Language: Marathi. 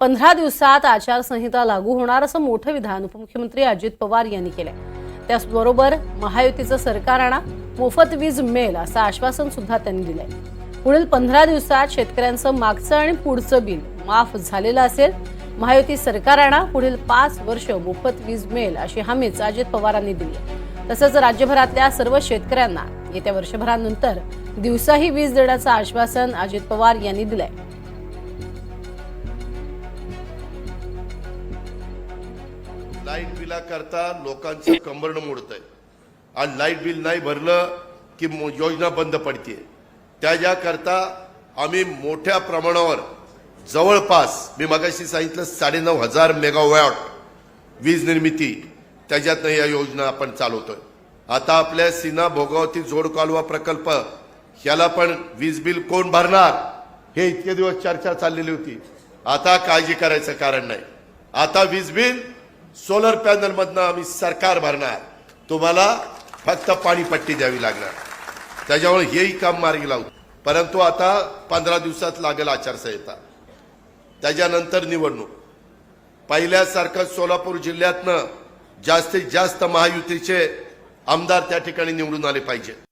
पंधरा दिवसात आचारसंहिता लागू होणार असं मोठं विधान उपमुख्यमंत्री अजित पवार यांनी केलंय. त्याचबरोबर महायुतीचं सरकार आणा मोफत वीज मिळेल असं आश्वासन सुद्धा त्यांनी दिलंय. पुढील पंधरा दिवसात शेतकऱ्यांचं मागचं आणि पुढचं बिल माफ झालेलं असेल महायुती सरकार आणा पुढील पाच वर्ष मोफत वीज मिळेल अशी हमीच अजित पवारांनी दिली. आहे. तसंच राज्यभरातल्या सर्व शेतकऱ्यांना येत्या वर्षभरानंतर दिवसाही वीज देण्याचं आश्वासन अजित पवार यांनी दिलंय. लाइट बिलाकरता लोकांचं कंबरड मोडतंय. आणि लाइट बिल नाही भरलं की योजना बंद पडते त्याच्याकरता आम्ही मोठ्या प्रमाणावर जवळपास मी मगाशी सांगितलं साडेनऊ हजार मेगावॅट वीज निर्मिती त्याच्यातनं या योजना आपण चालवतोय. आता आपल्या सीना भोगावती जोड कालवा प्रकल्प ह्याला पण वीज बिल कोण भरणार? हे इतके दिवस चर्चा चाललेली होती. आता काळजी करायचं कारण नाही. आता वीज बिल सोलर पॅनल मधनं आम्ही सरकार भरणार. तुम्हाला फक्त पाणीपट्टी द्यावी लागणार. त्याच्यामुळे हेही काम मार्गी लावू. परंतु आता पंधरा दिवसात लागेल आचारसंहिता. त्याच्यानंतर निवडणूक. पहिल्यासारखं सोलापूर जिल्ह्यातनं जास्तीत जास्त महायुतीचे आमदार त्या ठिकाणी निवडून आले पाहिजे